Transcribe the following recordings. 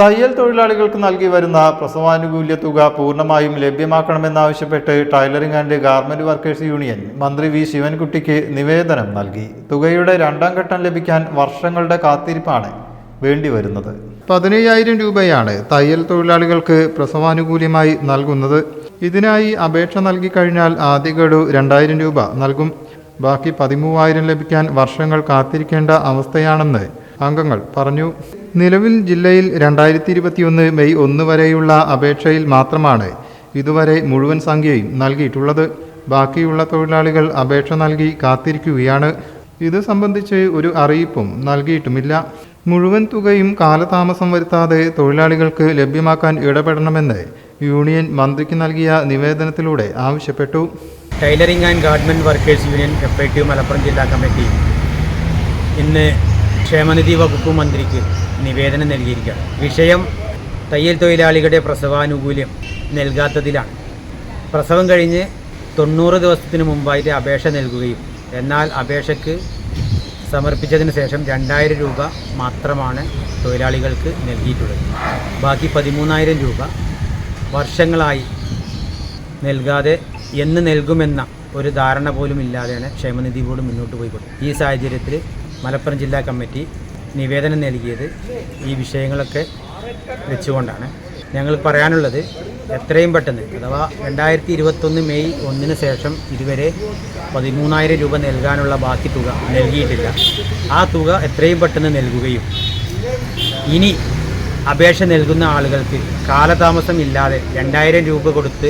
തയ്യൽ തൊഴിലാളികൾക്ക് നൽകി വരുന്ന പ്രസവാനുകൂല്യ തുക പൂർണമായും ലഭ്യമാക്കണമെന്നാവശ്യപ്പെട്ട് tailoring and garment workers union മന്ത്രി വി ശിവൻകുട്ടിക്ക് നിവേദനം നൽകി. തുകയുടെ രണ്ടാം ഘട്ടം ലഭിക്കാൻ വർഷങ്ങളുടെ കാത്തിരിപ്പാണ് വേണ്ടിവരുന്നത്. പതിനയ്യായിരം രൂപയാണ് തയ്യൽ തൊഴിലാളികൾക്ക് പ്രസവാനുകൂല്യമായി നൽകുന്നത്. ഇതിനായി അപേക്ഷ നൽകിക്കഴിഞ്ഞാൽ ആദ്യ ഗഡു രണ്ടായിരം രൂപ നൽകും. ബാക്കി പതിമൂവായിരം ലഭിക്കാൻ വർഷങ്ങൾ കാത്തിരിക്കേണ്ട അവസ്ഥയാണെന്ന് അംഗങ്ങൾ പറഞ്ഞു. നിലവിൽ ജില്ലയിൽ രണ്ടായിരത്തി ഇരുപത്തിയൊന്ന് മെയ് ഒന്ന് വരെയുള്ള അപേക്ഷയിൽ മാത്രമാണ് ഇതുവരെ മുഴുവൻ സംഖ്യയും നൽകിയിട്ടുള്ളത്. ബാക്കിയുള്ള തൊഴിലാളികൾ അപേക്ഷ നൽകി കാത്തിരിക്കുകയാണ്. ഇത് സംബന്ധിച്ച് ഒരു അറിയിപ്പും നൽകിയിട്ടുമില്ല. മുഴുവൻ തുകയും കാലതാമസം വരുത്താതെ തൊഴിലാളികൾക്ക് ലഭ്യമാക്കാൻ ഇടപെടണമെന്ന് യൂണിയൻ മന്ത്രിക്ക് നൽകിയ നിവേദനത്തിലൂടെ ആവശ്യപ്പെട്ടു. Tailoring and garment workers union F I T Malappuram ജില്ലാ കമ്മിറ്റി ഇന്ന് ക്ഷേമനിധി വകുപ്പ് മന്ത്രിക്ക് നിവേദനം നൽകിയിരിക്കുകയാണ്. വിഷയം തയ്യൽ തൊഴിലാളികളുടെ പ്രസവാനുകൂല്യം നൽകാത്തതിലാണ്. പ്രസവം കഴിഞ്ഞ് തൊണ്ണൂറ് ദിവസത്തിന് മുമ്പായിട്ട് അപേക്ഷ നൽകുകയും എന്നാൽ അപേക്ഷയ്ക്ക് സമർപ്പിച്ചതിന് ശേഷം രണ്ടായിരം രൂപ മാത്രമാണ് തൊഴിലാളികൾക്ക് നൽകിയിട്ടുള്ളത്. ബാക്കി പതിമൂന്നായിരം രൂപ വർഷങ്ങളായി നൽകാതെ എന്ന് നൽകുമെന്ന ഒരു ധാരണ പോലും ഇല്ലാതെയാണ് ക്ഷേമനിധി ബോർഡ് മുന്നോട്ട് പോയിക്കൊടുക്കുന്നത് ഈ സാഹചര്യത്തിൽ മലപ്പുറം ജില്ലാ കമ്മിറ്റി നിവേദനം നൽകിയത് ഈ വിഷയങ്ങളൊക്കെ വെച്ചുകൊണ്ടാണ്. ഞങ്ങൾ പറയാനുള്ളത് എത്രയും പെട്ടെന്ന് അഥവാ രണ്ടായിരത്തി ഇരുപത്തൊന്ന് മെയ് ഒന്നിന് ശേഷം ഇതുവരെ പതിമൂന്നായിരം രൂപ നൽകാനുള്ള ബാക്കി തുക നൽകിയിട്ടില്ല. ആ തുക എത്രയും പെട്ടെന്ന് നൽകുകയും ഇനി അപേക്ഷ നൽകുന്ന ആളുകൾക്ക് കാലതാമസം ഇല്ലാതെ രണ്ടായിരം രൂപ കൊടുത്ത്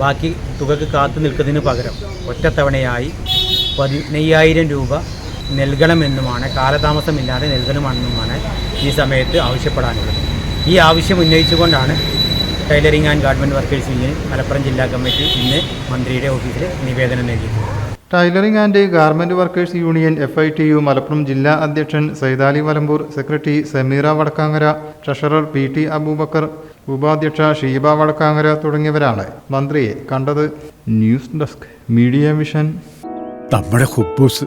ബാക്കി തുകക്ക് കാത്തു നിൽക്കുന്നതിന് പകരം ഒറ്റത്തവണയായി പതിനയ്യായിരം രൂപ നൽകണമെന്നുമാണ് കാലതാമസമില്ലാതെ നൽകണമെന്നുമാണ് ഈ സമയത്ത് ആവശ്യപ്പെടാനുള്ളത്. ഈ ആവശ്യം ഉന്നയിച്ചുകൊണ്ടാണ് tailoring and garment workers union Malappuram ജില്ലാ കമ്മിറ്റി ഇന്ന് മന്ത്രിയുടെ ഓഫീസിൽ നിവേദനം നൽകിയത് tailoring and garment workers union F I T U Malappuram ജില്ലാ അധ്യക്ഷൻ Saithali Valambur secretary Sameera Vadakkangara treasurer P T Abubakar ഉപാധ്യക്ഷ Sheeba Vadakkangara തുടങ്ങിയവരാണ് മന്ത്രിയെ കണ്ടത്. ന്യൂസ് ഡെസ്ക് മീഡിയ മിഷൻ നമ്മുടെ കുബൂസ്